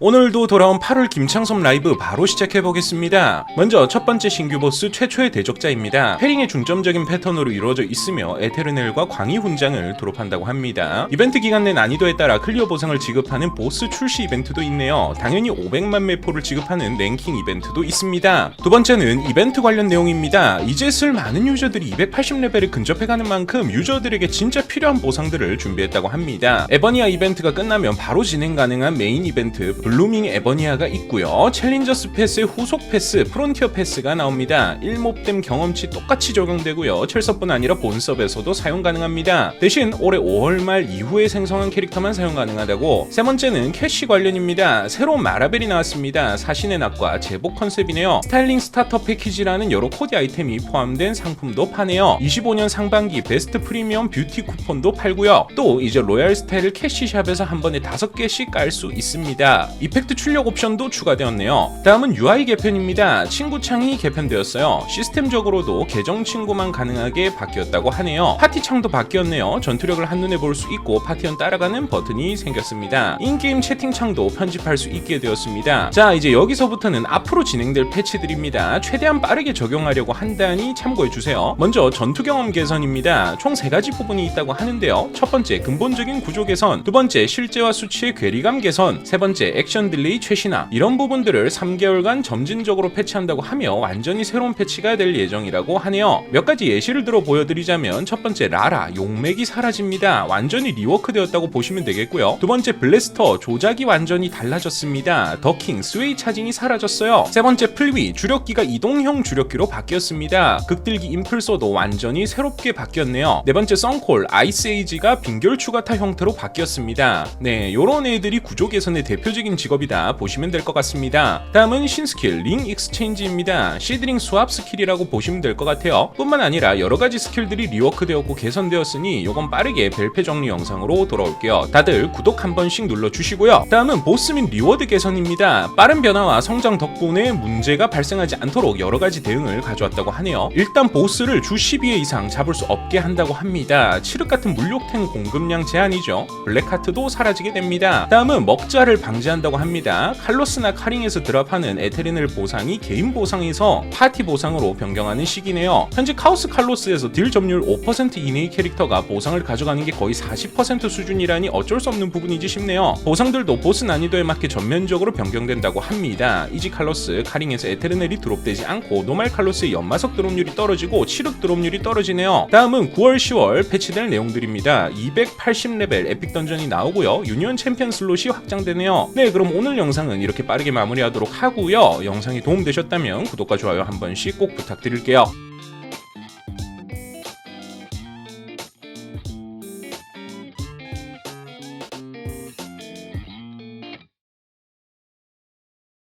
오늘도 돌아온 8월 김창섭 라이브 바로 시작해보겠습니다. 먼저 첫 번째 신규 보스 최초의 대적자입니다. 패링의 중점적인 패턴으로 이루어져 있으며 에테르넬과 광희 훈장을 드롭한다고 합니다. 이벤트 기간 내 난이도에 따라 클리어 보상을 지급하는 보스 출시 이벤트도 있네요. 당연히 500만 매포를 지급하는 랭킹 이벤트도 있습니다. 두 번째는 이벤트 관련 내용입니다. 이제 쓸 많은 유저들이 280레벨을 근접해가는 만큼 유저들에게 진짜 필요한 보상들을 준비했다고 합니다. 에버니아 이벤트가 끝나면 바로 진행 가능한 메인 이벤트 블루밍 에버니아가 있고요. 챌린저스 패스의 후속 패스 프론티어 패스가 나옵니다. 일목댐 경험치 똑같이 적용되고요. 철서뿐 아니라 본섭에서도 사용 가능합니다. 대신 올해 5월 말 이후에 생성한 캐릭터만 사용 가능하다고 세 번째는 캐시 관련입니다. 새로운 마라벨이 나왔습니다. 사신의 낙과 제복 컨셉이네요. 스타일링 스타터 패키지라는 여러 코디 아이템이 포함된 상품도 파네요. 25년 상반기 베스트 프리미엄 뷰티 쿠폰도 팔고요. 또 이제 로얄 스타일을 캐시샵에서 한 번에 5개씩 깔 수 있습니다. 이펙트 출력 옵션도 추가되었네요. 다음은 UI 개편입니다. 친구 창이 개편되었어요. 시스템적으로도 계정 친구만 가능하게 바뀌었다고 하네요. 파티 창도 바뀌었네요. 전투력을 한눈에 볼 수 있고 파티원 따라가는 버튼이 생겼습니다. 인게임 채팅 창도 편집할 수 있게 되었습니다. 자, 이제 여기서부터는 앞으로 진행될 패치들입니다. 최대한 빠르게 적용하려고 한다니 참고해 주세요. 먼저 전투 경험 개선입니다. 총세 가지 부분이 있다고 하는데요. 첫 번째 근본적인 구조 개선, 두 번째 실제와 수치의 괴리감 개선, 세 번째 액션 딜레이 최신화 이런 부분들을 3개월간 점진적으로 패치한다고 하며 완전히 새로운 패치가 될 예정이라고 하네요. 몇 가지 예시를 들어 보여드리자면 첫 번째 라라 용맥이 사라집니다. 완전히 리워크되었다고 보시면 되겠고요. 두 번째 블래스터 조작이 완전히 달라졌습니다. 더킹 스웨이 차징이 사라졌어요. 세 번째 플위 주력기가 이동형 주력기로 바뀌었습니다. 극딜기 임플소도 완전히 새롭게 바뀌었네요. 네 번째 썬콜 아이스에이지가 빙결 추가타 형태로 바뀌었습니다. 네, 요런 애들이 구조 개선의 대표적인 직업이다 보시면 될 것 같습니다. 다음은 신스킬 링 익스체인지입니다. 시드링 수압 스킬이라고 보시면 될 것 같아요. 뿐만 아니라 여러 가지 스킬들이 리워크되었고 개선되었으니 요건 빠르게 벨페 정리 영상으로 돌아올게요. 다들 구독 한 번씩 눌러주시고요. 다음은 보스 및 리워드 개선입니다. 빠른 변화와 성장 덕분에 문제가 발생하지 않도록 여러 가지 대응을 가져왔다고 하네요. 일단 보스를 주 12회 이상 잡을 수 없게 한다고 합니다. 칠흑 같은 물욕탱 공급량 제한이죠. 블랙하트도 사라지게 됩니다. 다음은 먹자를 방지한다고 합니다. 칼로스나 카링에서 드랍하는 에테르넬 보상이 개인 보상에서 파티 보상으로 변경하는 시기네요. 현재 카오스 칼로스에서 딜 점유율 5% 이내의 캐릭터가 보상을 가져가는 게 거의 40% 수준이라니 어쩔 수 없는 부분이지 싶네요. 보상들도 보스 난이도에 맞게 전면적으로 변경된다고 합니다. 이지 칼로스, 카링에서 에테르넬이 드롭되지 않고 노말 칼로스의 연마석 드롭률이 떨어지고 칠흑 드롭률이 떨어지네요. 다음은 9월, 10월 패치될 내용들입니다. 280레벨 에픽 던전이 나오고요. 유니온 챔피언 슬롯이 확장되네요. 네, 그럼 오늘 영상은 이렇게 빠르게 마무리하도록 하고요. 영상이 도움되셨다면 구독과 좋아요 한 번씩 꼭 부탁드릴게요.